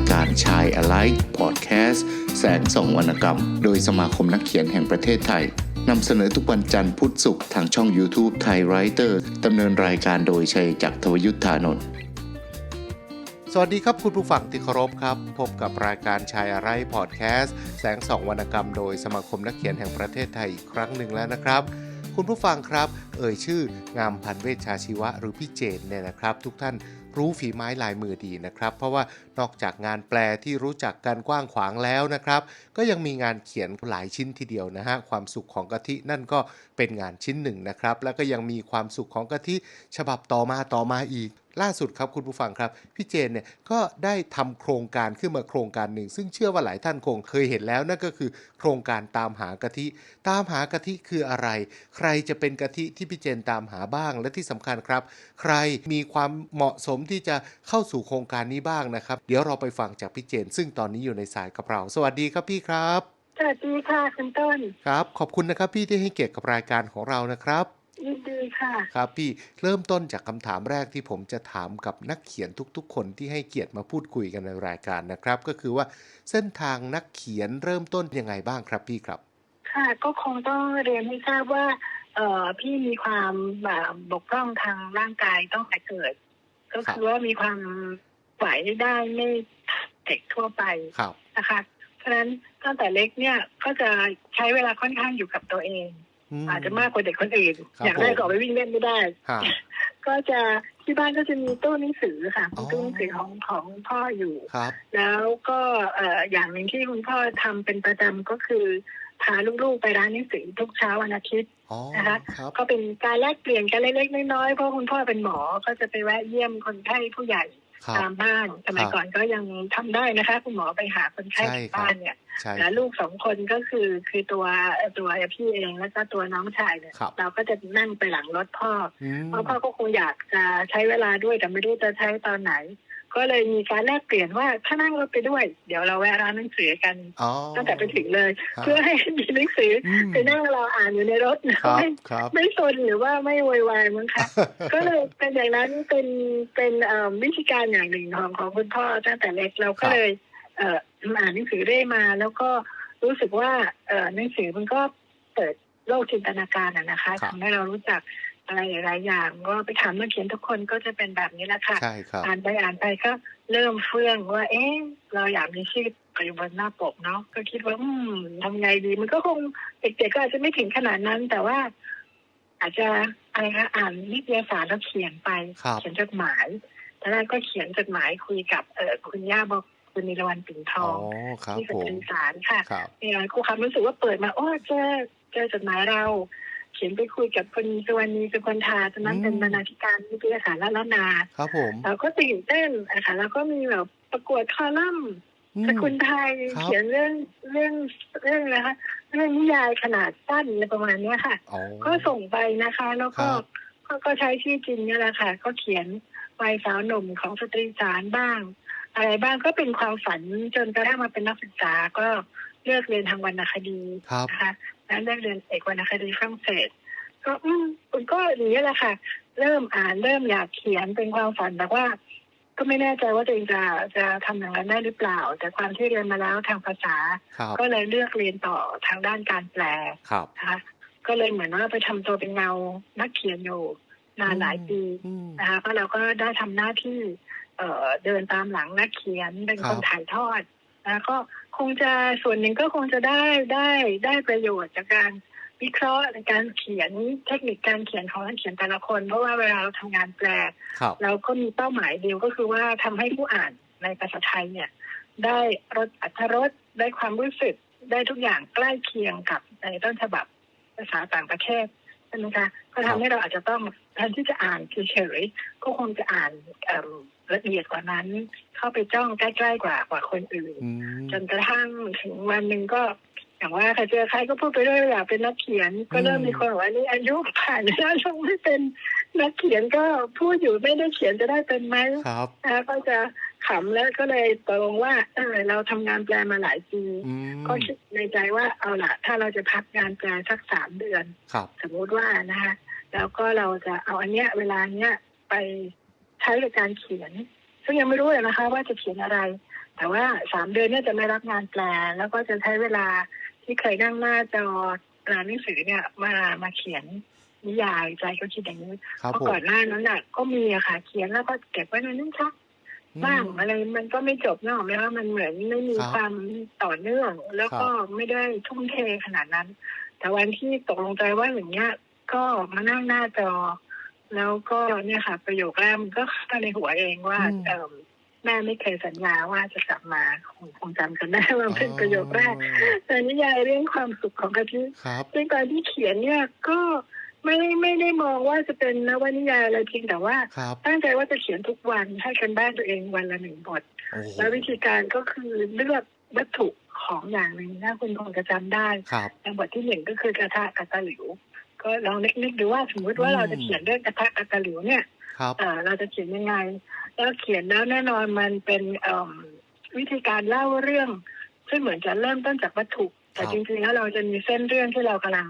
ายการชาย Alike Podcast แสงส่องวรรณกรรม โดยสมาคมนักเขียนแห่งประเทศไทยนำเสนอทุกวันจันทร์พุธศุกร์ทางช่อง YouTube ไทยไรเตอร์ดำเนินรายการโดยชัยจักรทวยุทธานนท์สวัสดีครับคุณผู้ฟังที่เคารพครับ พบกับรายการชายอะไรพอดแคสต์แสงส่องวรรณกรรมโดยสมาคมนักเขียนแห่งประเทศไทยอีกครั้งหนึ่งแล้วนะครับ คุณผู้ฟังครับ เอ่ยชื่องามพันเวชชาชีวะหรือพี่เจนเนี่ยนะครับ ทุกท่าน รู้ฝีไม้ลายมือดีนะครับ เพราะว่านอกจากงานแปลที่รู้จักกันกว้างขวางแล้วนะครับ ก็ยังมีงานเขียนหลายชิ้นทีเดียวนะฮะความสุขของกะทินั่นก็เป็นงานชิ้นหนึ่งนะครับ แล้วก็ยังมีความสุขของกะทิฉบับต่อมาต่อมาอีกล่าสุดครับคุณผู้ฟังครับพี่เจนเนี่ยก็ได้ทำโครงการขึ้นมาโครงการหนึ่ง ซึ่งเชื่อว่าหลายท่านคงเคยเห็นแล้วนั่นก็คือ โครงการตามหากะทิ ตามหากะทิคืออะไร ใครจะเป็นกะทิที่พี่เจนตามหาบ้างและที่สำคัญครับ ใครมีความเหมาะสมที่จะเข้าสู่โครงการนี้บ้างนะครับ เดี๋ยวเราไปฟังจากพี่เจน ซึ่งตอนนี้อยู่ในสายกับเรา สวัสดีครับพี่ครับสวัสดีค่ะคุณต้นครับ ขอบคุณนะครับพี่ที่ให้เกียรติกับรายการของเรานะครับ ยินดีค่ะ ครับพี่เริ่มต้นจากคำถามแรกที่ผมจะถามกับนักเขียนทุกๆ คนที่ให้เกียรติมาพูดคุยกันในรายการนะครับ ก็คือว่าเส้นทางนักเขียนเริ่มต้นยังไงบ้างครับพี่ครับ ค่ะ ก็คงต้องเรียนให้ทราบว่า เอ่อพี่มีความแบบบกพร่องทางร่างกายตั้งแต่เกิด ก็คือว่ามีความไหวได้ไม่เด็กทั่วไปครับนะคะ เพราะฉะนั้นตั้งแต่เล็กเนี่ยก็จะใช้เวลาค่อนข้างอยู่กับตัวเอง อาจจะมากกว่าเด็กคนอื่นครับอย่างแรกผมก็ออกไปวิ่งเล่นไม่ได้ฮะก็จะที่บ้านก็จะมีตู้หนังสือค่ะอ๋มีอตู้หนังสือของของพ่ออยู่ครับแล้วก็เอ่ออย่างหนึ่งที่คุณพ่อทำเป็นประจำก็คือพาลูกๆไปร้านหนังสือทุกเช้าวันอาทิตย์อ๋อนะคะครับก็เป็นการแลกเปลี่ยนกันเล็กๆน้อยๆเพราะคุณพ่อเป็นหมอก็จะไปแวะเยี่ยมคนไข้ผู้ใหญ่ครับ ตามบ้านสมัยครับก่อนก็ยังทำได้นะคะ คุณหมอไปหาคนไข้ใช่ที่ครับบ้านเนี่ยใช่แล้วลูกสองคนก็คือคือตัวตัวพี่เองแล้วก็ตัวน้องชายเนี่ยครับเราก็จะนั่งไปหลังรถพ่ออืมเพราะพ่อก็คงอยากจะใช้เวลาด้วยแต่ไม่รู้จะใช้ตอนไหน ก็เลยมีการแลกเปลี่ยนว่าถ้านั่งรถไปด้วย เดี๋ยวเราแวะร้านหนังสือกันอ๋อตั้งแต่ไปถึงเลยครับเพื่อให้มีหนังสืออืมไปนั่งรออ่านอยู่ในรถครับไม่ครับไม่สนหรือว่าไม่โวยวายมั้งคะก็เลยเป็นอย่างนั้นเป็นเป็นเอ่อวิธีการอย่างหนึ่งของของคุณพ่อตั้งแต่เล็กเราก็เลยเอ่ออ่านหนังสือเรื่อยมา แล้วก็รู้สึกว่าเอ่อหนังสือมันก็เปิดโลกจินตนาการอะนะคะครับทำให้เรารู้จัก อะไรหลายๆอย่าง ก็ไปถามนักเขียนทุกคนก็จะเป็นแบบนี้แหละค่ะใช่ครับอ่านไปอ่านไปก็เริ่มเฟื่องว่า เอ๊ะเราอยากมีชื่อไปอยู่บนหน้าปกเนาะก็คิดว่าอืมทำไงดี มันก็คงเด็กๆก็อาจจะไม่ถึงขนาดนั้น แต่ว่า อาจจะอะไรคะอ่านนิตยสารแล้วเขียนไปครับเขียนจดหมายตอนแรกก็เขียนจดหมายคุยกับเออคุณย่าบอกคุณนิรวันปิ่นทอ๋อองครับที่สผมตรีสารค่ะครับนี่เราครูคำรู้สึกว่าเปิดมาโอ้เจอเจอจดหมายเรา เขียนไปคุยกับคุณสุวรรณีสุคนธาตอนนั้นเป็นบรรณาธิการนิตยสารละละนาครับผมเราก็ตื่นเต้นนะคะแล้วก็มีแบบประกวดคอลัมน์อืมสกุลไทยครับเขียนเรื่องเรื่องเรื่องนะคะเรื่องนิยายขนาดสั้นอะไรประมาณเนี้ยค่ะอ๋อก็ส่งไปนะคะ แล้วก็ครับก็ก็ใช้ชื่อจริงเนี่ยแหละค่ะ ก็เขียนวัยสาวหนุ่มของสตรีสารบ้าง อะไรบ้างก็เป็นความฝันจนกระทั่งมาเป็นนักศึกษาก็เลือกเรียนทางวรรณคดีครับนะคะ แล้วเลือกเรียนเอกวรรณคดีฝรั่งเศสก็อืมมันก็อย่างนี้ยแหละค่ะ เริ่มอ่านเริ่มอยากเขียนเป็นความฝันแต่ว่า ก็ไม่แน่ใจว่าตัวเองจะจะทำอย่างนั้นได้หรือเปล่า แต่ความที่เรียนมาแล้วทางภาษาครับก็เลยเลือกเรียนต่อทางด้านการแปลครับนะคะก็เลยเหมือนว่าไปทำตัวเป็นเงานักเขียนอยู่นานหลายปีอืมนะคะก็เราก็ได้ทำหน้าที่ เอ่อเดินตามหลังนักเขียนเป็นครัคบนถ่ายทอด นะก็คงจะส่วนหนึ่งก็คงจะได้ได้ได้ประโยชน์จากการวิเคราะห์ในการเขียนเทคนิคการเขียนของนักเขียนแต่ละคน เพราะว่าเวลาเราทำงานแปลครับเราก็มีเป้าหมายเดียวก็คือว่าทำให้ผู้อ่านในภาษาไทยเนี่ย ได้รสอัธรสได้ความรู้สึกได้ทุกอย่างใกล้เคียงกับในต้นฉบับภาษาต่างประเทศใช่ไหมคะก็ทำให้เราอาจจะต้องแทนที่จะอ่านเฉยๆก็คงจะอ่านเอิ่ม ละเอียดกว่านั้น เข้าไปจ้องใกล้ๆกว่ากว่าคนอื่นอืมจนกระทั่งถึงวันหนึ่งก็อย่างว่าใครเจอใครก็พูดไปเรื่อยว่าอยากเป็นนักเขียน ก็เริ่มมีคนบอกว่านี่อายุผ่านแล้วยังไม่เป็นนักเขียนก็พูดอยู่ไม่ได้เขียนจะได้เป็นไหมครับนะก็จะขำแล้วก็เลยตกลงว่าเออเราทำงานแปลมาหลายปีอืมก็คิดในใจว่าเอาล่ะถ้าเราจะพักงานแปลสักสามเดือนครับสมมุติว่านะคะแล้วก็เราจะเอาอันเนี้ยเวลาเนี้ยไป ใช้กับการเขียน ซึ่งยังไม่รู้เลยนะคะ ว่าจะเขียนอะไร แต่ว่าสามเดือนเนี่ยจะไม่รับงานแปล แล้วก็จะใช้เวลาที่เคยนั่งหน้าจออ่านหนังสือเนี่ยมามาเขียนนิยายใจก็คิดอย่างนี้ครับเพราะผมก่อนหน้านั้นน่ะ ก็มีอะค่ะ เขียนแล้วก็เก็บไว้ในนิ้นชักบ้างอะไรมันก็ไม่จบเนกอะไหมว่ามันเหมือนไม่มีครับความต่อเนื่อง แล้วก็ไม่ได้ทุ่มเทขนาดนั้น แต่วันที่ตกลงใจว่าอย่างเงี้ย ก็มานั่งหน้าจอ แล้วก็เนี่ยค่ะ ประโยคแรกมันก็เข้าในหัวเองว่าอืมเออแม่ไม่เคยสัญญาว่าจะกลับมาคงคงจำกันได้ว่าเป็นประโยคแรกแต่นิยายเรื่องความสุขของกะทิครับซึ่งตอนที่เขียนเนี่ยก็ไม่ไม่ได้มองว่าจะเป็นนวนิยายอะไรเพียงแต่ว่าครับตั้งใจว่าจะเขียนทุกวันให้กันบ้านตัวเองวันละหนึ่งบทโอ้โหแล้ววิธีการก็คือเลือกวัตถุของอย่างหนึ่งถ้าคุณคงจะจำได้ครับในบทที่หนึ่งก็คือกระทะกับตะหลิว ก็ลองนึกๆดูว่าสมมติว่าอืมเราจะเขียนเรื่องกระทะกับตะหลิวเนี่ยครับเอ่อเราจะเขียนยังไง แล้วเขียนแล้วแน่นอนมันเป็นเอิ่มวิธีการเล่าเรื่อง ซึ่งเหมือนจะเริ่มต้นจากวัตถุ แต่ครับจริงๆแล้วเราจะมีเส้นเรื่องที่เรากำลัง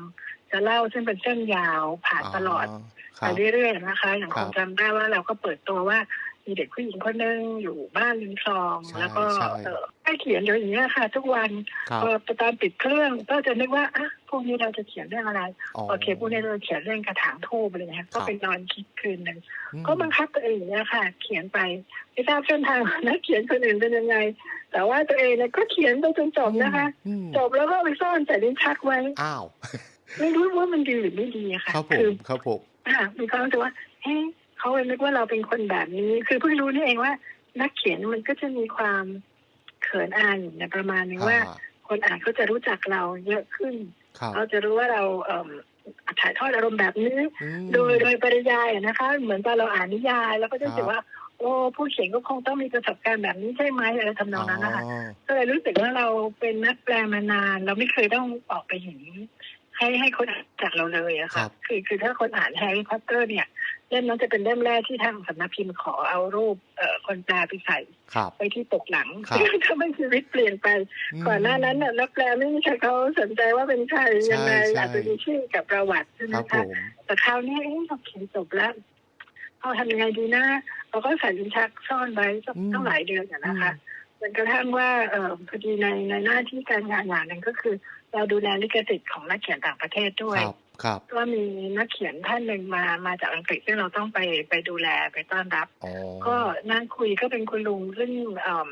จะเล่าซึ่งเป็นเส้นยาวผ่านตลอดคไปรับเรื่อยๆนะคะอย่างคครับงจำได้ว่าเราก็เปิดตัวว่า มีเด็กผู้หญิงคนหนึ่งอยู่บ้านริมคลอง ใช่แล้วก็ใช่ เออให้เขียนอยู่อย่างนี้ยค่ะ ทุกวันครับพอไปตามปิดเครื่องก็จะนึกว่าอะพวกนี้เราจะเขียนเรื่องอะไรโอเคพวกนี้เราจะเขียนเรื่องกระถางทูบอะไรเงี้ยก็ไปนอนคิดคืนหนึ่ง อืม ก็บังคับตัวเองอย่างเนี่ยค่ะ เขียนไปไม่ทราบเส้นทางของนักเขียนคนอื่นเป็นยังไง แต่ว่าตัวเองเนี่ยก็เขียนไปจนจบนะคะ อืมจบแล้วก็เอาไปซ่อนใส่ลิ้นชักไว้ อ้าว ไม่รู้ว่ามันดีหรือไม่ดีอะค่ะครับผคืมครับผม อะมีความรู้สึกว่าเฮ้ เขาเลยนึกว่าเราเป็นคนแบบนี้ คือเพิ่งรู้นี่เองว่า นักเขียนมันก็จะมีความเขินอายอยู่ในประมาณนึงว่าอ่าคนอ่านเขาจะรู้จักเราเยอะขึ้นครับเขาจะรู้ว่าเราเอ่อถ่ายทอดอารมณ์แบบนี้อืมโดยโดยปริยายอะนะคะ เหมือนตอนเราอ่านนิยาย แล้วก็จะรู้สึกว่า โอ้ผู้เขียนก็คงต้องมีประสบการณ์แบบนี้ใช่ไหมอะไรทำนองนั้นนะคะอ๋อก็เลยรู้สึกว่าเราเป็นนักแปลมานาน เราไม่เคยต้องออกไปเห็นให้ให้คนอ่านจากเราเลยอะครัค่ะบคือคือถ้าคนอ่านแฮร์รี่พอตเตอร์เนี่ย เล่มนั้นจะเป็นเล่มแรกที่ทางสำนักพิมพ์ขอเอารูปเอ่อคนแปลไปใส่ครับไปที่ปกหลังครับซึ่งทำให้ชีวิตเปลี่ยนไปมก่อนหน้านั้นน่ะนักแปลไม่มีใครเขาสนใจว่าเป็นใครยังไงใช่ใช่อาจจะมีชื่อกับประวัติใช่ไหมครับผคะมแต่คราวนี้เอ๊ะเราเขียนจบแล้วเราทำยังไงดีนะเราก็ใส่ลิ้นชักซ่อนไว้สักอืมตั้งหลายเดือนอะนะคะจนกระทั่งว่าเออพอดีในในหน้าที่การงานอย่างหนึ่งก็คือ เราดูแลลิขสิทธิ์ของนักเขียนต่างประเทศด้วย ครับครับก็มีนักเขียนท่านหนึ่งมามาจากอังกฤษซึ่งเราต้องไปไปดูแลไปต้อนรับอ๋อก็นั่งคุยก็เป็นคุณลุงซึ่งเอิ่ม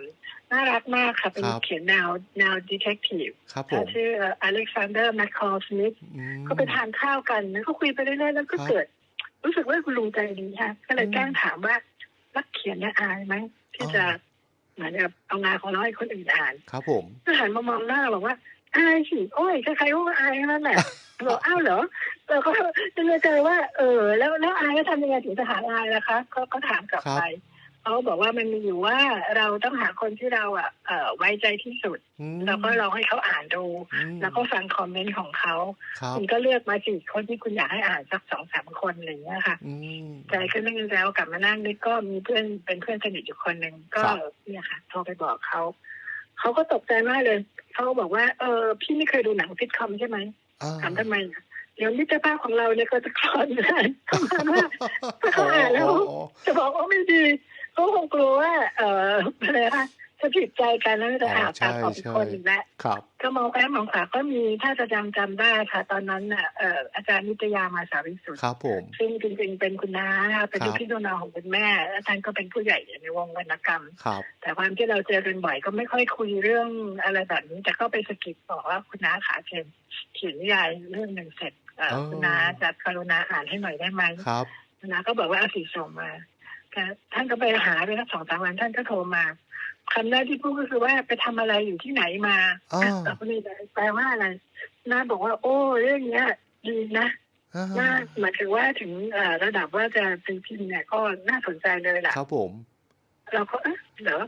น่ารักมากค่ะเป็นครับเขียนแนวแนวดีเทคทีฟครับผเขามชื่ออเล็กซานเดอร์แมคคอร์สมิธอืมก็ไปทานข้าวกันแล้วก็คุยไปเรื่อยๆแล้วก็ครับเกิด รู้สึกว่าคุณลุงใจดีค่ะก็เลยอืมแกล้งถามว่านักเขียนเนี่ยอายไหมที่อ๋อจะเหมือนกับเอางานของเราให้คนอื่นอ่านครับผมก็หันมามองหน้าบอกว่า อายสิโอ้ยใครๆก็อายทั้งนั่นแหละบอกอ้าวเหรอเราก็จะในใจว่า เออ แล้วแล้วอายก็ทำยังไงถึงจะหาอายล่ะคะก็ก็ถามกลับไปเขาบอกว่ามันมีอยู่ว่าเราต้องหาคนที่เราอะเอ่อไว้ใจที่สุดอืมแล้วก็ลองให้เขาอ่านดูอืมแล้วก็ฟังคอมเมนต์ของเขาครับคุณก็เลือกมาสี่คนที่คุณอยากให้อ่านสักสองสามคนอะไรอย่างเงี้ยค่ะอืมใจก็นึกแล้วกลับมานั่งนึกก็มีเพื่อนเป็นเพื่อนสนิทอยู่คนหนึ่งก็ครับเนี่ยค่ะโทรไปบอกเขา เขาก็ตกใจมากเลยเขาบอกว่าเออพี่ไม่เคยดูหนังซิทคอมใช่ไหมอ่าถามทำไมอะเดี๋ยวมิตรภาพของเราเนี่ยก็จะคลอนได้ประมาณว่าเขาอ่านแล้วอ๋อจะบอกว่าไม่ดีเขาคงกลัวว่าเอออะไรคะ จะผิดใจกันแล้วจะหาตามออกอีกคนหนึ่งแล้วครับก็มองแอ้มมองขวาก็มีถ้าจะจำจำได้ค่ะ ตอนนั้นน่ะเอ่ออาจารย์นิตยามาสาวิสุทธิ์ครับผมซึ่งจริงๆเป็นคุณน้านะคะเป็นครับลูกพี่ลูกน้องของคุณแม่และท่านก็เป็นผู้ใหญ่ในวงวรรณกรรมครับแต่ความที่เราเจอกันบ่อยก็ไม่ค่อยคุยเรื่องอะไรแบบนี้แต่ก็ไปสะกิดบอกว่าคุณน้าขาเขียนเขียนนิยายเรื่องหนึ่งเสร็จเอ่ออ๋อคุณน้าจะกรุณาอ่านให้หน่อยได้ไหมครับคุณน้าก็บอกว่าเอาสีส่งมาค่ะท่านก็ไปหาไปสักสองสามวันท่านก็โทรมา คำแรกที่พูดก็คือว่าไปทำอะไรอยู่ที่ไหนมาอ่าอะคุณนี่แปลว่าอะไรน้าบอกว่า โอ้เรื่องเนี้ยดีนะอ่าน่าหมายถึงว่าถึงเอ่อระดับว่าจะตีพิมพ์เนี่ยก็น่าสนใจเลยล่ะครับผม เราก็เอ๊ะเหรอ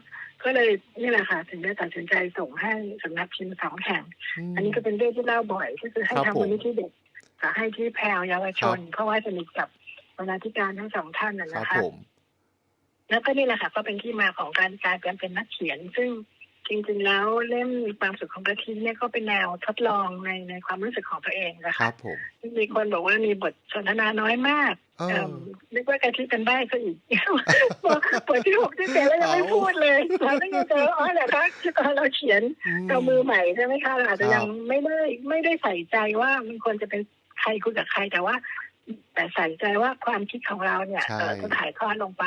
ก็เลยนี่แหละค่ะ ถึงได้ตัดสินใจส่งให้สำนักพิมพ์สองแห่งมอันนี้ก็เป็นเรื่องที่เล่าบ่อยก็คือให้ครับทางผมมูลนิธิเด็กกับให้ที่แพรวเยาวชนครับเพราะว่าสนิทกับบรรณาธิการทั้งสองท่านนะครันะบคะผม แล้วก็นี่แหละค่ะก็เป็นที่มาของการกลายเป็นเป็นนักเขียน ซึ่งจจริงๆแล้วเล่มมีความสุขของกะทิเนี่ยก็เป็นแนวทดลองในในความรู้สึกของตัวเองนะครัคะบผมมีคนบอกว่ามีบทสนทนาน้อยมากเออเอิ่มนึกว่ากะทิเป็นใบ้ซะอีกบทที่หกที่เจ็ดแล้วยังไม่พูดเลยเราไม่ยังเจออ๋อเหรอคะที่ตอนเราเขียนเรามือใหม่ใช่ไหมคะเราอาจจะยังไม่ได้ไม่ได้ใส่ใจว่ามันควรจะเป็นใครคุยกับใครแต่ว่า แต่ใส่ใจว่าความคิดของเราเนี่ยใช่เอ่อจะถ่ายทอดลงไป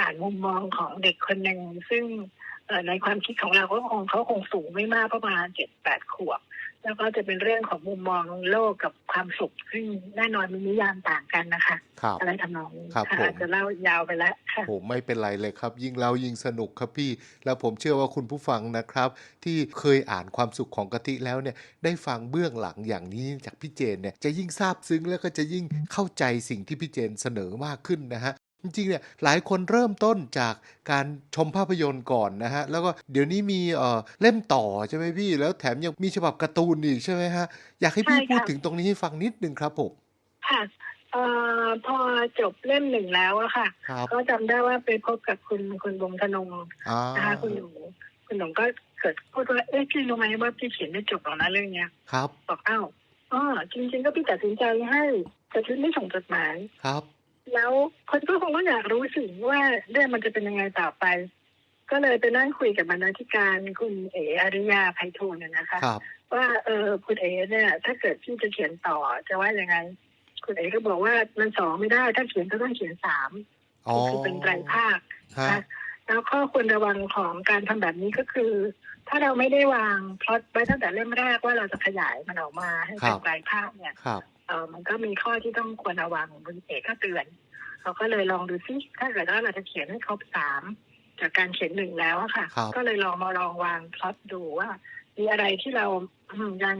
ผ่านมุมมองของเด็กคนหนึ่งซึ่งเอ่อในความคิดของเราก็คงเขาคงสูงไม่มากประมาณเจ็ดแปดขวบ แล้วก็จะเป็นเรื่องของมุมมองโลกกับความสุข ซึ่งแน่นอนมีนิยามต่างกันนะคะครับอะไรทำนองนี้ครับค่ะผมอาจจะเล่ายาวไปแล้วค่ะผมไม่เป็นไรเลยครับ ยิ่งเล่ายิ่งสนุกครับพี่ แล้วผมเชื่อว่าคุณผู้ฟังนะครับ ที่เคยอ่านความสุขของกะทิแล้วเนี่ยได้ฟังเบื้องหลังอย่างนี้จากพี่เจนเนี่ยจะยิ่งซาบซึ้งแล้วก็จะยิ่งเข้าใจสิ่งที่พี่เจนเสนอมากขึ้นนะฮะ จริง ๆ เนี่ย หลายคนเริ่มต้นจากการชมภาพยนตร์ก่อนนะฮะแล้วก็เดี๋ยวนี้มี เอ่อ เล่มต่อใช่ไหมพี่ แล้วแถมยังมีฉบับการ์ตูนอีกใช่ไหมฮะอยากให้พี่ใช่พูดค่ะ ถึงตรงนี้ให้ฟังนิดนึงครับผม ค่ะ เอ่อ พอจบเล่มหนึ่งแล้วอะค่ะ ครับ ก็จำได้ว่าไปพบกับคุณ คุณวงธนงอ่านะคะ คุณหนู คุณหนูก็เกิดพูดว่า เอ๊ะ พี่รู้ไหมว่าพี่เขียนไม่จบหรอกนะเรื่องเนี้ย ครับ บอก อ้าวอ๋อจริง ๆ ก็พี่ตัดสินใจให้ แต่พี่ไม่ส่งจดหมาย ครับ แล้วคนก็คงก็อยากรู้สิว่าเรื่องมันจะเป็นยังไงต่อไป ก็เลยไปนั่งคุยกับบรรณาธิการคุณเออริยาไพฑูรย์นะนะคะครับว่าเออคุณเอเนี่ย ถ้าเกิดพี่จะเขียนต่อจะว่ายังไง คุณเอก็บอกว่ามันสองไม่ได้ ถ้าเขียนก็ต้องเขียนสามอ๋อคือเป็นไตรภาคฮะนะแล้วข้อควรระวังของการทำแบบนี้ก็คือ ถ้าเราไม่ได้วางพล็อตไว้ตั้งแต่เริ่มแรกว่าเราจะขยายมันออกมาให้เป็นไตรภาคเนี่ยครับเออมันก็มีข้อที่ต้องควรระวังคุณเอกก็เตือนเราก็เลยลองดูซิถ้าเกิดว่าเราจะเขียนให้ครบสามจากการเขียนหนึ่งแล้วอะค่ะครับก็เลยลองมาลองวางพล็อตดูว่า มีอะไรที่เราอืมยัง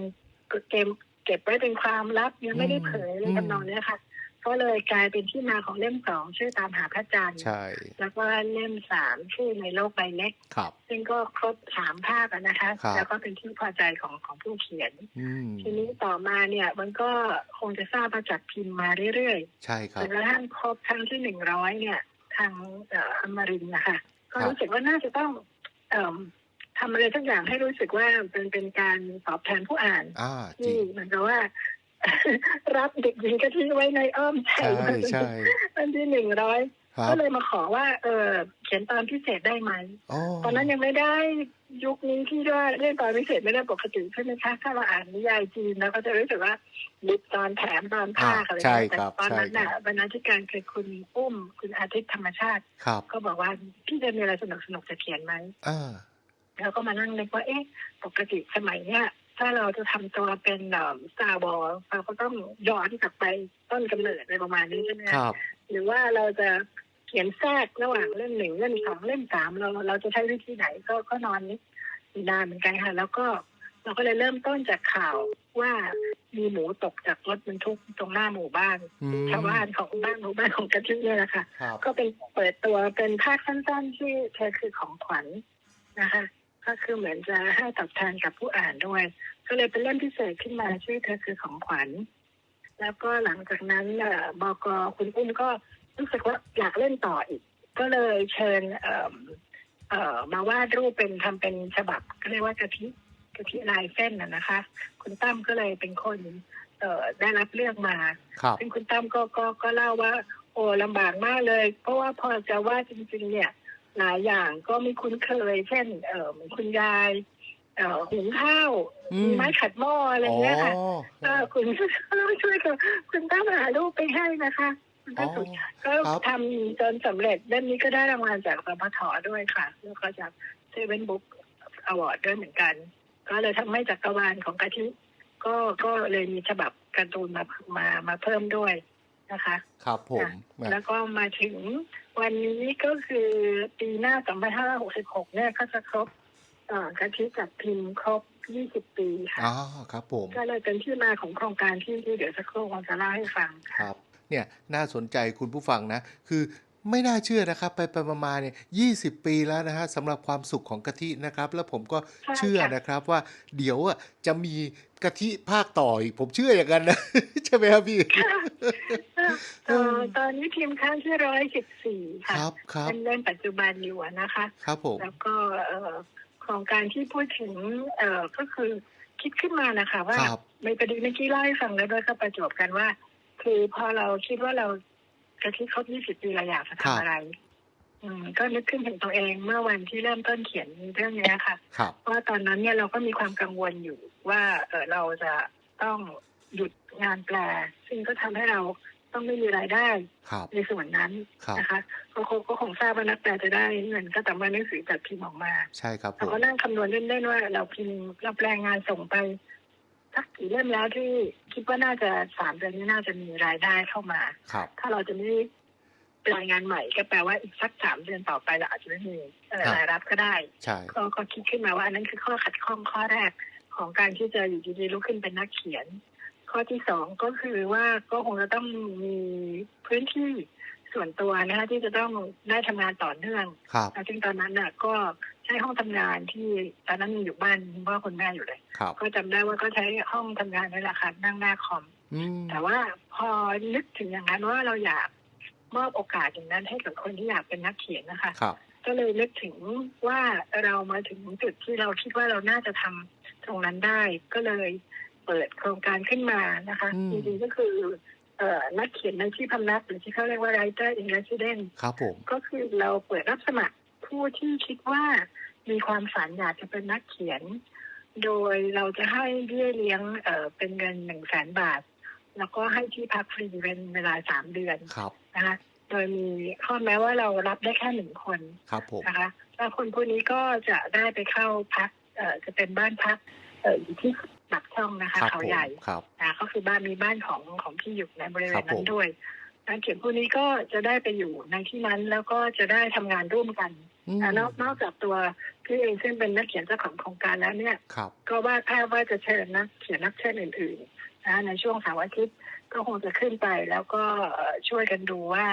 เก็บเก็บไว้เป็นความลับยังไม่ได้เผยในทำนองเนี้ยค่ะ ก็เลยกลายเป็นที่มาของเล่มสองชื่อตามหาพระจันทร์ใช่ แล้วก็เล่มสามชื่อในโลกใบเล็ก ครับ ซึ่งก็ครบสามภาคอะนะคะ ครับแล้วก็เป็นที่พอใจของของผู้เขียน อืมทีนี้ต่อมาเนี่ยมันก็คงจะทราบมาจากพิมพ์มาเรื่อยใช่คๆรัจบนกระทั่งครบครั้งที่หนึ่งร้อยเนี่ย ทางเอ่ออมรินทร์นะคะก็ครับรู้สึกว่าน่าจะต้องเอ่อทำอะไรสักอย่างให้รู้สึกว่าเป็นเป็นการตอบแทนผู้อ่าน อ่าจริที่ง เหมือนกับว่า รับเด็กหญิงกะทิไว้ในอ้อมใจใช่ใช่วันที่หนึ่งร้อยครับก็เลยมาขอว่า เออเขียนตอนพิเศษได้ไหมอ๋อตอนนั้นยังไม่ได้ยุคนี้ที่ว่าเล่นตอนพิเศษไม่ได้ปกติใช่ไหมคะถ้าเราอ่านนิยายจีนแล้วก็จะรู้สึกว่าลิบตอนแถมตอนภาคอะไรใช่เงี้ยแต่ครับตอนนั้นใช่น่ะครับบรรณาธิการคือคุณอุ้ม คุณอาทิตย์ธรรมชาติครับก็บอกว่าพี่จะมีอะไรสนุกสนุกๆจะเขียนไหมอ่าแล้วก็มานั่งนึกว่าเอ๊ะ ปกติสมัยเนี้ย ถ้าเราจะทำตัวเป็นสตาร์บอลเราก็ต้องย้อนกลับไปต้นกำเนิดอะไรประมาณนี้ใช่ไหมคคะรับหรือว่าเราจะเขียนแทรกระหว่างเล่มหนึ่งเล่มสองเล่มสามเราเราจะใช้วิธีไหนก็ก็นอนนิดนานเหมือนกันค่ะ แล้วก็เราก็เลยเริ่มต้นจากข่าวว่ามีหมูตกจากรถบรรทุกตรงหน้าหมู่บ้านอืมชาวบ้านของบ้านหมู่บ้านของกระทิเนี่ยแหละค่ะครับก็เป็นเปิดตัวเป็นภาคสั้นๆที่เธอคือของขวัญนะคะ ก็คือเหมือนจะให้ตอบแทนกับผู้อ่านด้วย ก็เลยเป็นเล่มพิเศษขึ้นมาชื่อเธอคือของขวัญ แล้วก็หลังจากนั้นเอ่อบกคุณอุ้มก็รู้สึกว่าอยากเล่นต่ออีก ก็เลยเชิญเอ่อเอ่อมาวาดรูปเป็นทำเป็นฉบับก็เรียกว่ากะทิกะทิลายเส้นน่ะนะคะ คุณตั้มก็เลยเป็นคนเอ่อได้รับเลือกมาครับซึ่งคุณตั้มก็ก็ก็เล่าว่า โอ้ลำบากมากเลย เพราะว่าพอจะว่าดจริง ๆ เนี่ย หลายอย่างก็ไม่คุ้นเคย เช่น เอ่อคุณยายเอ่อหุงข้าวอืมมีไม้ขัดหม้ออะไรเงี้ยค่ะอ๋อก็คุณก็ต้องช่วยกันคุณตั้มหารูปไปให้นะคะคุณอ๋ตั้อมสุดก็ครับทำจนสำเร็จเล่มนี้ก็ได้รางวัลจากปปทด้วยค่ะ แล้วก็จากเซเว่นบุ๊กอวอร์ดด้วยเหมือนกัน ก็เลยทำให้จักรวาลของกะทิก็ก็เลยมีฉบับการ์ตูนมามามาเพิ่มด้วยนะคะ ครับผมแหมแล้วก็มาถึง วันนี้ก็คือปีหน้า 2566 เนี่ยก็จะครบเอ่อกะทิจัดพิมพ์ครบ 20 ปีค่ะอ๋อครับผม ก็เลยเป็นที่มาของโครงการที่ที่เดี๋ยวสักครู่ผมจะเล่าให้ฟังคค่ะรับเนี่ยน่าสนใจคุณผู้ฟังนะ คือ ไม่น่าเชื่อนะครับไปไปมามาเนี่ยยี่สิบปีแล้วนะฮะสำหรับความสุขของกะทินะครับ แล้วผมก็ใช่เชื่อค่ะ นะครับว่าเดี๋ยวอะจะมีกะทิภาคต่ออีกผมเชื่ออย่างนั้นนะ ใช่ไหมครับพี่เอ่อตอนนี้พิมพ์ครั้งที่ร้อยสิบสี่คค่ะรับครับเป็นเล่มปัจจุบันอยู่อะนะคะ ครับผม แล้วก็เอ่อคของการที่พูดถึงเอ่อก็คือคิดขึ้นมานะคะว่าครับในประเด็นเมื่อกี้เล่าให้ฟังแล้วด้วยก็ประจวบกันว่า คือพอเราคิดว่าเรา จะคิดครบ20ปีเราอยากจะครัทำบอะไร อืม ก็นึกขึ้นถึงตัวเองเมื่อวันที่เริ่มต้นเขียนเรื่องเนี้ยค่ะครับเพราะว่าตอนนั้นเนี่ยเราก็มีความกังวลอยู่ว่าเออเราจะต้องหยุดงานแปล ซึ่งก็ทำให้เราต้องไม่มีรายได้ครับในส่วนนั้นครับนะคะก็คงก็คงทราบว่านักแปลจะได้เงินก็แต่ว่าหนังสือจัดพิมพ์ออกมา ใช่ครับผเรามก็นั่งคำนวณเล่นๆว่าเราพิมพ์เราแปลงานส่งไป สักกี่เล่มแล้วที่คิดว่าน่าจะสามเดือนนี้น่าจะมีรายได้เข้ามาครับถ้าเราจะไม่แปลงานใหม่ก็แปลว่าอีกสักสามเดือนต่อไปเราอาจจะไม่มีเอ่อครับรายรับก็ได้ใช่ก็ก็คิดขึ้นมาว่าอันนั้นคือข้อขัดข้องข้อแรกของการที่จะอยู่ดีๆลุกขึ้นเป็นนักเขียน ข้อที่สองก็คือว่าก็คงจะต้องมีพื้นที่ส่วนตัวนะคะที่จะต้องได้ทำงานต่อเนื่องครับแล้วซึ่งตอนนั้นน่ะก็ใช้ห้องทำงานที่ตอนนั้นยังอยู่บ้านคุณพ่อคุณแม่อยู่เลยครับก็จำได้ว่าก็ใช้ห้องทำงานนี่แหละค่ะนั่งหน้าคอมอืมแต่ว่าพอนึกถึงอย่างนั้นว่าเราอยากมอบโอกาสอย่างนั้นให้กับคนที่อยากเป็นนักเขียนนะคะครับก็เลยนึกถึงว่าเรามาถึงจุดที่เราคิดว่าเราน่าจะทำตรงนั้นได้ ก็เลยเปิดโครงการขึ้นมานะคะอืมจริงๆก็คือเอ่อนักเขียนในที่พำนักหรือที่เขาเรียกว่า writer in residence ครับผมก็คือเราเปิดรับสมัคร ผู้ที่คิดว่ามีความฝันอยากจะเป็นนักเขียน โดยเราจะให้เบี้ยเลี้ยงเอ่อเป็นเงินหนึ่งแสนบาท แล้วก็ให้ที่พักฟรีเป็นเวลาสามเดือนครับนะคะโดยมีข้อแม้ว่าเรารับได้แค่หนึ่งคนครับผมนะคะแล้วคนพวกนี้ก็จะได้ไปเข้าพักเอ่อจะเป็นบ้านพักเอ่ออยู่ที่ปากช่องนะคะครับเขาผมใหญ่ครับนะก็คือบ้านมีบ้านของของพี่อยู่ในบริเวครัณบผมนั้นด้วยนักเขียนผู้นี้ก็จะได้ไปอยู่ในที่นั้นแล้วก็จะได้ทำงานร่วมกันอืม นะนอกนอกจากตัวพี่เองซึ่งเป็นนักเขียนเจ้าของโครงการแล้วเนี่ยครับก็วาดภาพว่าจะเชิญนักเขียนนักเชิญอื่นๆนะในช่วงเสาร์อาทิตย์ก็คงจะขึ้นไปแล้วก็เอ่อช่วยกันดูว่า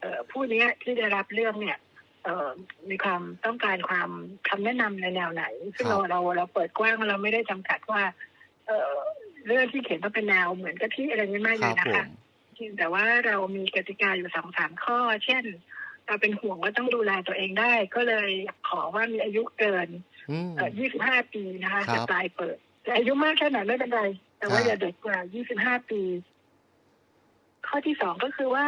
เอ่อผู้เนี้ยที่ได้รับเรื่องเนี่ยเอ่อมีความต้องการความคำแนะนำในแนวไหน ซึ่งครัเราบเราเราเปิดกว้างเราไม่ได้จำกัดว่าเอ่อเรื่องที่เขียนต้องเป็นแนวเหมือนกับที่อะไรไม่ไม่คเลรับยนะผคะมเพียงแต่ว่าเรามีกติกาอยู่สองสามข้อ เช่น เราเป็นห่วงว่าต้องดูแลตัวเองได้ ก็เลยขอว่ามีอายุเกินอืมเอ่อ25ปีนะคะครับจะปลายเปิด แต่อายุมากแค่ไหนไม่เป็นไร แต่ว่าครับอย่าเด็กกว่า25ปี ข้อที่สองก็คือว่า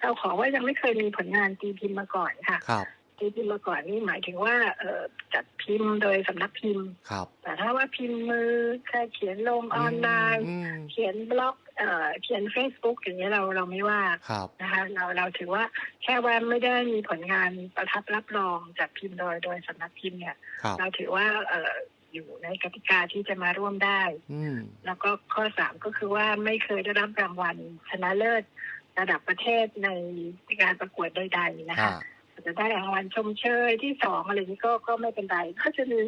เราขอว่ายังไม่เคยมีผลงานตีพิมพ์มาก่อนค่ะครับ ตีพิมพ์มาก่อนนี่หมายถึงว่าเอ่อจัดพิมพ์โดยสำนักพิมพ์ครับแต่ถ้าว่าพิมพ์มือแค่เขียนลงออนไลน์อืมเขียนบล็อกเอ่อเขียน Facebook อย่างเงี้ยเราเราไม่ว่าครับนะคะเราเราถือว่าแค่ว่าไม่ได้มีผลงานประทับรับรองจากพิมพ์โดยโดยสำนักพิมพ์เนี่ยครับเราถือว่าเอ่ออยู่ในกติกาที่จะมาร่วมได้อืมแล้วก็ข้อสามก็คือว่าไม่เคยได้รับรางวัลชนะเลิศระดับประเทศในการประกวดใดๆนะคะ อ่าอาจจะได้รางวัลชมเชยที่สองอะไรอย่างนี้ก็ก็ไม่เป็นไรก็จะมี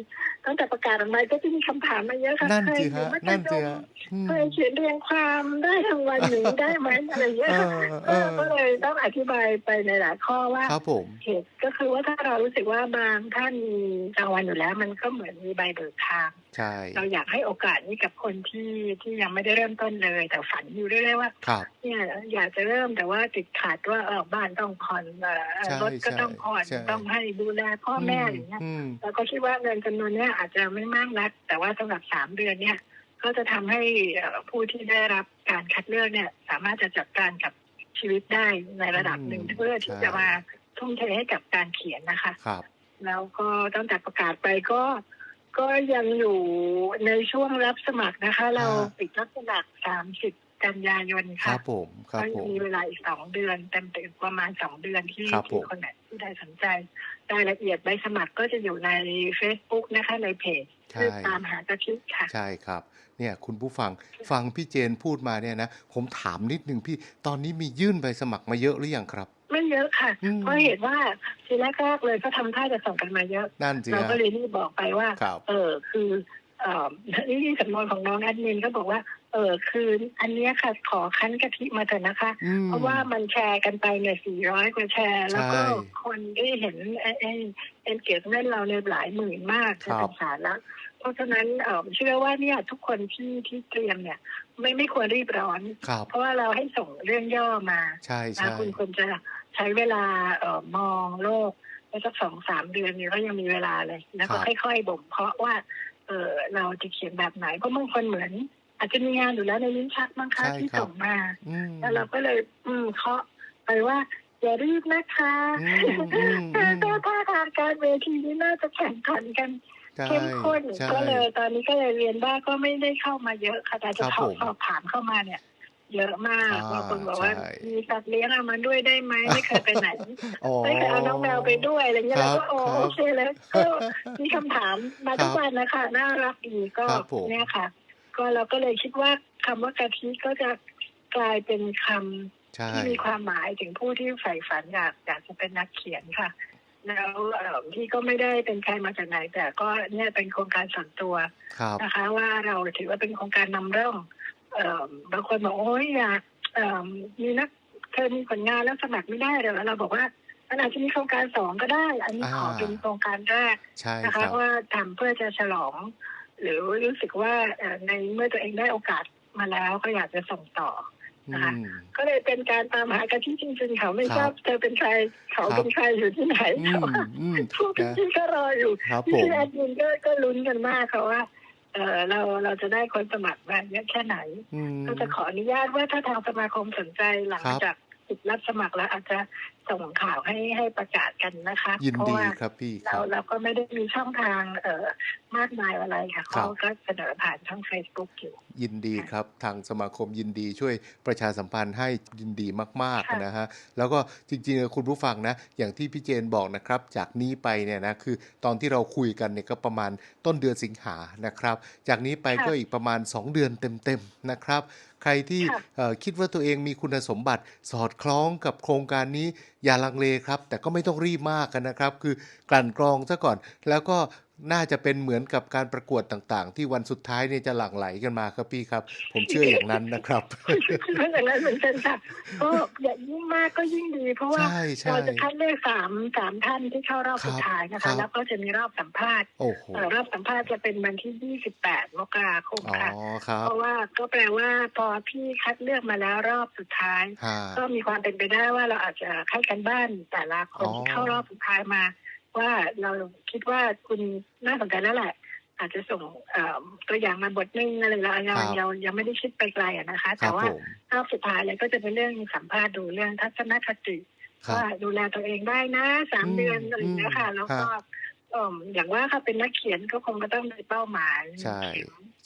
ตั้งแต่ประกาศออกมาก็จะมีคำถามมาเยอะค่ะนั่นเคยสิอยู่ฮะมัธนั่นยสิมฮะอืมเคยเขียนเรียงความได้รางวัลอย่างนี้ได้ไหมอะไรอย่างเงี้ยเอค่ะอเอเอออก็เลยต้องอธิบายไปในหลายข้อว่าครับผมเหตุก็คือว่าถ้าเรารู้สึกว่าบางท่านมีรางวัลอยู่แล้ว มันก็เหมือนมีใบเบิกทาง ใช่เราอยากให้โอกาสนี้กับคนที่ที่ยังไม่ได้เริ่มต้นเลย แต่ฝันอยู่เรื่อยๆว่าครับเนี่ยอยากจะเริ่มแต่ว่าติดขัดว่าเออบ้านต้องผ่อนเอ่อใช่รถก็ต้องผ่อนใช่ต้องให้ดูแลพ่อแม่อย่างเงี้ยอืมแล้วก็คิดว่าเงินจำนวนเนี้ยอาจจะไม่มากนัก แต่ว่าสำหรับสามเดือนเนี่ยก็จะทำให้เอ่อผู้ที่ได้รับการคัดเลือกเนี่ย สามารถจะจัดการกับชีวิตได้ในระดับหนึ่งอืมเพื่อที่ใช่จะมาทุ่มเทให้กับการเขียนนะคะครับแล้วก็ตั้งแต่ประกาศไปก็ ก็ยังอยู่ในช่วงรับสมัครนะคะ เราปิดรับสมัคร30กันยายนครัค่ะบผมครับก็ผยังมมีเวลาอีกสองเดือนเต็มๆประมาณสองเดือนที่ครับผมที่คนไหนที่ได้สนใจรายละเอียดใบสมัครก็จะอยู่ใน Facebook นะคะในเพจใช่คือตามหากะทิค่ะ ใช่ครับเนี่ยคุณผู้ฟังฟังพี่เจนพูดมาเนี่ยนะ ผมถามนิดนึงพี่ตอนนี้มียื่นใบสมัครมาเยอะหรือยังครับ ไม่เยอะค่ะอืมเพราะเห็นว่าทีแรกๆเลยก็ทำท่าจะส่งกันมาเยอะนั่นสิเราฮะก็เลยนี่บอกไปว่าครับเออคือเอ่อนี่สำนวนของน้องแอดมินก็บอกว่า เออคืออันเนี้ยค่ะขอคั้นกะทิมาเถอะนะคะอืมเพราะว่ามันแชร์กันไปเนี่ย400กว่าแชร์ แล้วก็ใช่คนได้เห็นไอ้ไอ้เอ็นเกจเล่นเราเนี่ยหลายหมื่นมากครัจะบเป็นสารแล้วเพราะฉะนั้นเอ่อเชื่อว่าเนี่ยทุกคนที่ที่เตรียมเนี่ย ไม่ไม่ควรรีบร้อน ครับเพราะว่าเราให้ส่งเรื่องย่อมาใช่นะใช่คุณควรจะใช้เวลาเอ่อมองโลกไปสักสองสามเดือนเนี่ยก็ยังมีเวลาเลย แล้วก็ครับค่อยๆบ่มเพาะว่าเออเราจะเขียนแบบไหนเพราะบางคนเหมือน อาจจะมีงานอยู่แล้วในลิ้นชักบ้างคะใช่ที่ครับส่งมาอืมแล้วเราก็เลย อืมเคาะไปว่าอย่ารีบนะคะอืมอืมอืม แต่ถ้าทางการเวทีนี้น่าจะแข่งขันกันใช่ เข้มข้นใช่ก็เลยตอนนี้ก็เลยเรียนว่าก็ไม่ได้เข้ามาเยอะค่ะแต่จะครับสอบผมสอบถามเข้ามาเนี่ย เยอะมากอ่าบางคนบอกว่าใช่มีสัตว์เลี้ยงเอามาด้วยได้ไหมไม่เคยไปไหนอ๋อไม่เคยเอาน้องแมวไปด้วยอะไรเงี้ยครัเราบก็โอ้ครับโอเคเลยก็มีคำถามมาทุกครับวันนะคะน่ารักดีก็ครับผมเนี่ยค่ะ ก็เราก็เลยคิดว่าคำว่ากะทิก็จะกลายเป็นคำใช่ที่มีความหมายถึงผู้ที่ใฝ่ฝันอยากอยากจะเป็นนักเขียนค่ะ แล้วเอ่อที่ก็ไม่ได้เป็นใครมาจากไหน แต่ก็เนี่ยเป็นโครงการส่วนตัวครับนะคะ ว่าเราถือว่าเป็นโครงการนำร่องเอ่อบางคนบอกโอ้ยอยากเอ่อมีนักเธอมีผลงานแล้วสมัครไม่ได้เหรอเราบอกว่ามันอาจจะมีโครงการสองก็ได้ อันนี้ขอเป็นโครงการแรกใช่นะคคะรับว่าทำเพื่อจะฉลอง หรือรู้สึกว่าเอ่อในเมื่อตัวเองได้โอกาสมาแล้วก็อยากจะส่งต่อ นะคะอืมก็เลยเป็นการตามหากะทิจริงๆเขาไม่ครับทราบเธอเป็นใครเขาครับเป็นใครอยู่ที่ไหนอืเขามอืมผู้พี่นะพี่ก็รออยู่ครับผพี่มแอดมินก็ก็ลุ้นกันมากค่ะว่าเออเราเราจะได้คนสมัครมาเยอะแค่ไหนอืมก็จะขออนุญาตว่าถ้าทางสมาคมสนใจหลังครับจากปิดรับสมัครแล้วอาจจะ ส่งข่าวให้ให้ประกาศกันนะคะยินเพราะดีว่าครับพี่คเรารับเราก็ไม่ได้มีช่องทางเอ่อมากมายอะไรค่ะครัเขาบก็เสนอผ่านช่อง Facebook อยู่ยินดีครับ ทางสมาคมยินดีช่วยประชาสัมพันธ์ให้ยินดีมากค่ะๆนะฮะแล้วก็จริงๆคุณผู้ฟังนะ อย่างที่พี่เจนบอกนะครับ จากนี้ไปเนี่ยนะคือตอนที่เราคุยกันเนี่ยก็ประมาณต้นเดือนสิงหานะครับ จากนี้ไปก็อีกประมาณ 2 เดือนเต็มๆนะครับ ใครที่ค่ะเอ่อคิดว่าตัวเองมีคุณสมบัติสอดคล้องกับโครงการนี้อย่าลังเลครับ แต่ก็ไม่ต้องรีบมากกันนะครับ คือกลั่นกรองซะก่อน แล้วก็ น่าจะเป็นเหมือนกับการประกวดต่างๆ ที่วันสุดท้ายเนี่ยจะหลั่งไหลกันมาครับพี่ครับ ผมเชื่ออย่างนั้นนะครับคิดว่าอย่างนั้นเหมือนกันค่ะก็อย่ายิ่งมากก็ยิ่งดี เพราะว่าใช่ใช่เราจะคัดเลือกสามสามท่านที่เข้ารอบสุดท้ายนะครัคะบแล้วก็จะมีรอบสัมภาษณ์โอ้โหเอ่อรอบสัมภาษณ์จะเป็นวันที่28มกราคมอ๋อค่ะครับเพราะว่าก็แปลว่าพอพี่คัดเลือกมาแล้วรอบสุดท้ายฮะก็มีความเป็นไปได้ว่าเราอาจจะให้กันบ้านแต่ละคนอ๋อที่เข้ารอบสุดท้ายมา ว่าเราคิดว่าคุณน่าสนใจแล้วแหละ อาจจะส่งเอ่อตัวอย่างมาบทหนึงอะไรเรายังยังยังไม่ได้คิดไปไกลอะนะคะครัแต่บว่าผมรอบสุดท้ายเลยก็จะเป็นเรื่องสัมภาษณ์ดูเรื่องทัศนคติครับว่าดูแลตัวเองได้นะสามอืมเดือนอะไรอย่างเงี้ยค่ะอืมแล้วก็ฮะเอิ่มอย่างว่าค่ะเป็นนักเขียนก็คงก็ต้องมีเป้าหมายใช่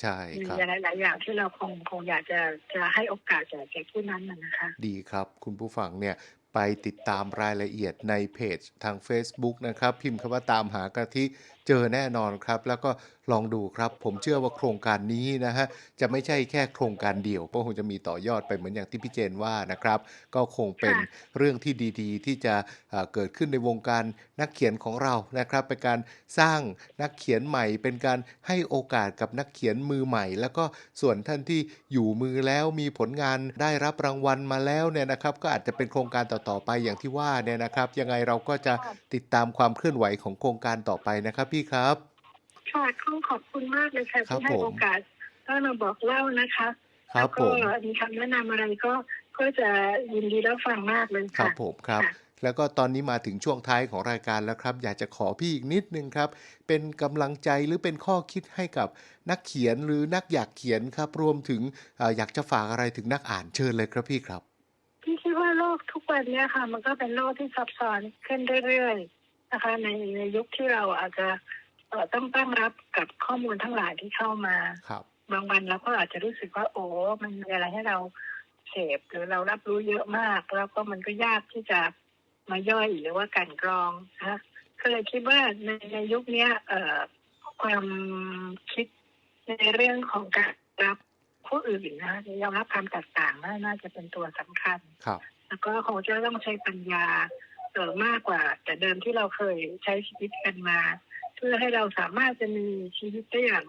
ใช่มีครับอะไรหลายอย่างที่เราคงคงอยากจะจะให้โอกาสแก่แก่ผู้นั้นน่ะนะคะ ดีครับ คุณผู้ฟังเนี่ย ไปติดตามรายละเอียดในเพจทาง Facebook นะครับ พิมพ์คำว่าตามหากะทิ เจอแน่นอนครับ แล้วก็ลองดูครับ ผมเชื่อว่าโครงการนี้นะฮะจะไม่ใช่แค่โครงการเดียวเพราะคงจะมีต่อยอดไปเหมือนอย่างที่พี่เจนว่านะครับ ก็คงเป็นค่ะเรื่องที่ดีๆ ที่จะเอ่อเกิดขึ้นในวงการนักเขียนของเรานะครับ เป็นการสร้างนักเขียนใหม่ เป็นการให้โอกาสกับนักเขียนมือใหม่ แล้วก็ส่วนท่านที่อยู่มือแล้วมีผลงานได้รับรางวัลมาแล้วเนี่ยนะครับ ก็อาจจะเป็นโครงการต่อๆไปอย่างที่ว่าเนี่ยนะครับ ยังไงเราก็จะติดตามความเคลื่อนไหวของโครงการต่อไปนะครับพี่ครับ ค่ะก็ขอบคุณมากเลยค่ะครับที่ให้ผมโอกาสได้มาบอกเล่านะคะครับแล้วผก็มมีคำแนะนำอะไรก็ก็จะยินดีรับฟังมากเลยครัค่ะบผมครับค่ะแล้วก็ตอนนี้มาถึงช่วงท้ายของรายการแล้วครับ อยากจะขอพี่อีกนิดนึงครับ เป็นกำลังใจหรือเป็นข้อคิดให้กับนักเขียนหรือนักอยากเขียนครับ รวมถึงเอออยากจะฝากอะไรถึงนักอ่านเชิญเลยครับพี่ครับ พี่คิดว่าโลกทุกวันเนี้ยค่ะ มันก็เป็นโลกที่ซับซ้อนขึ้นเรื่อยๆ นะคะในในยุคที่เราอาจจะเอ่อต้องตั้งรับกับข้อมูลทั้งหลายที่เข้ามาครับบางวันเราก็อาจจะรู้สึกว่า โอ้ มันมีอะไรให้เราเสพหรือเรารับรู้เยอะมาก แล้วก็มันก็ยากที่จะมาย่อยหรือว่ากลั่นกรองนะก็เลยคิดว่าในในยุคเนี้ยเอ่อความคิดในเรื่องของการรับผู้อื่นนะยอมรับความแตกต่างน่าน่าจะเป็นตัวสำคัญครับแล้วก็คงจะต้องใช้ปัญญา เออมากกว่า แต่เดิมที่เราเคยใช้ชีวิตกันมา เพื่อให้เราสามารถจะมีชีวิตได้อย่าง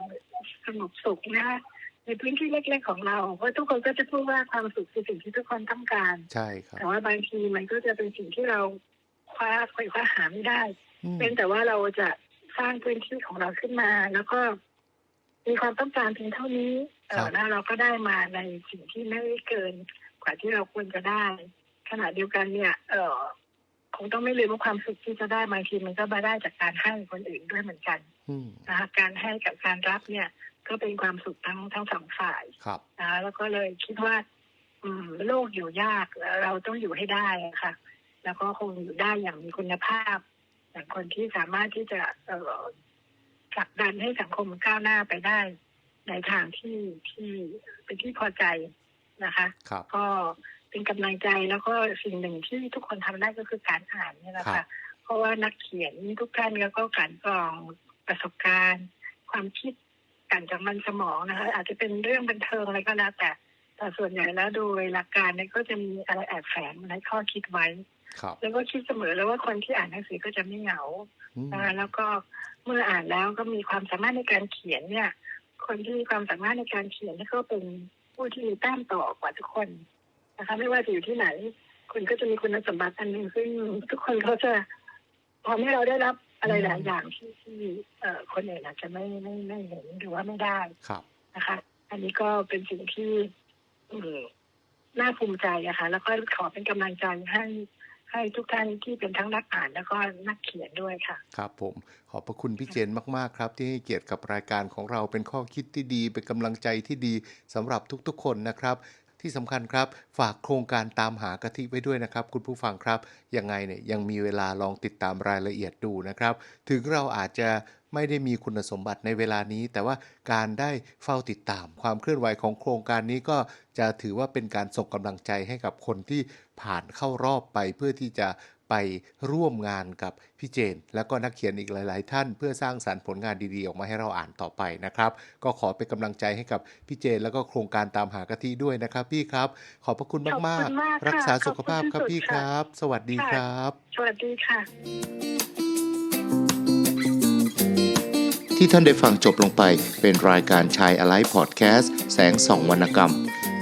สงบสุขนะคะในพื้นที่เล็ก ๆ ของเราเพราะทุกคนก็จะพูดว่าความสุขคือสิ่งที่ทุกคนต้องการ ใช่ครับ แต่ว่าบางทีมันก็จะเป็นสิ่งที่เราคว้าคว้าคว้าหาไม่ได้อืมเป็นแต่ว่าเราจะสร้างพื้นที่ของเราขึ้นมา แล้วก็ มีความต้องการเพียงเท่านี้เออแล้วเราก็ได้มาในสิ่งที่ไม่เกินกว่าที่เราควรจะได้ ขณะเดียวกันเนี่ย เออ คงต้องไม่ลืมว่าความสุขที่จะได้บางทีมันก็มาได้จากการให้คนอื่นด้วยเหมือนกันอืมนะคะการให้กับการรับเนี่ย ก็เป็นความสุขทั้งทั้งสองฝ่ายครับนะคะแล้วก็เลยคิดว่า อืมโลกอยู่ยากแล้วเราต้องอยู่ให้ได้อะค่ะ แล้วก็คงอยู่ได้อย่างมีคุณภาพอย่างคนที่สามารถที่จะเอ่อผลักดันให้สังคมก้าวหน้าไปได้ ในทางที่ที่เป็นที่พอใจนะคะครับก็ เป็นกำลังใจแล้วก็สิ่งหนึ่งที่ทุกคนทำได้ก็คือการอ่านนี่แหละครัค่ะบเพราะว่านักเขียนทุกท่านก็กลั่นกรองประสบการณ์ ความคิดกันจากมันสมองนะคะ อาจจะเป็นเรื่องบันเทิงอะไรก็แล้วแต่แต่ส่วนใหญ่แล้วโดยหลักการเนี่ยก็จะมีอะไรแอบแฝงในข้อคิดไว้ครับแล้วก็คิดเสมอเลยว่าคนที่อ่านหนังสือก็จะไม่เหงาอืมนะคะแล้วก็เมื่ออ่านแล้วก็มีความสามารถในการเขียนเนี่ย คนที่มีความสามารถในการเขียนนี่ก็เป็นผู้ที่มีแต้มต่อกว่าทุกคน นะคะ ไม่ว่าจะอยู่ที่ไหน คุณก็จะมีคุณสมบัติอันหนึ่งซึ่งทุกคนเขาจะพอให้เราได้รับอะไรหลายอย่างที่ที่เอ่อคนอื่นอาจจะไม่ไม่ไม่เห็นหรือว่าไม่ได้ครับนะคะ อันนี้ก็เป็นสิ่งที่อืมน่าภูมิใจอะค่ะแล้วก็ขอเป็นกำลังใจให้ให้ทุกท่านที่เป็นทั้งนักอ่านแล้วก็นักเขียนด้วยค่ะ ครับผมขอบพระคุณพี่เจนมากๆครับ ที่ให้เกียรติกับรายการของเราเป็นข้อคิดที่ดีเป็นกำลังใจที่ดีสำหรับทุกๆคนนะครับ ที่สำคัญครับ ฝากโครงการตามหากะทิไว้ด้วยนะครับ คุณผู้ฟังครับ ยังไงเนี่ยยังมีเวลาลองติดตามรายละเอียดดูนะครับ ถึงเราอาจจะ ไม่ได้มีคุณสมบัติในเวลานี้ แต่ว่าการได้เฝ้าติดตาม ความเคลื่อนไหวของโครงการนี้ก็จะถือว่าเป็นการส่งกำลังใจให้กับคนที่ผ่านเข้ารอบไปเพื่อที่จะไปร่วมงานกับพี่เจน แล้วก็นักเขียนอีกหลาย ๆ ท่าน เพื่อสร้างสารรค์ผลงานดี ๆ ออกมาให้เราอ่านต่อไปนะครับ ก็ขอเป็นกำลังใจให้กับพี่เจน แล้วก็โครงการตามหากะทิด้วยนะครับ พี่ครับ ขอบพระคุณขอบมากคุณมาก ๆ รักษาค่ะสุขภาพครับขอบคุณที่พี่สุดคค่ะรับ สวัสดีครับ สวัสดีค่ะ ที่ท่านได้ฟังจบลงไปเป็นรายการชายอะไลพอดแคสต์แสงส่องวรรณกรรม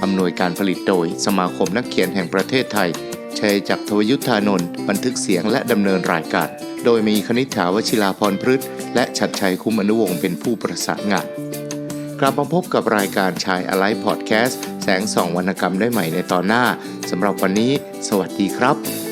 อำนวยการผลิตโดยสมาคมนักเขียนแห่งประเทศไทย ชัยจักรทวยุทธานนท์บันทึกเสียงและดำเนินรายการ โดยมีคณิษฐาวชิราพรพฤกษ์และชัดชัยคุ้มอนุวงศ์เป็นผู้ประสานงาน กลับมาพบกับรายการชายอะไลพอดแคสต์แสงส่องวรรณกรรมได้ใหม่ในตอนหน้าสำหรับวันนี้ สวัสดีครับ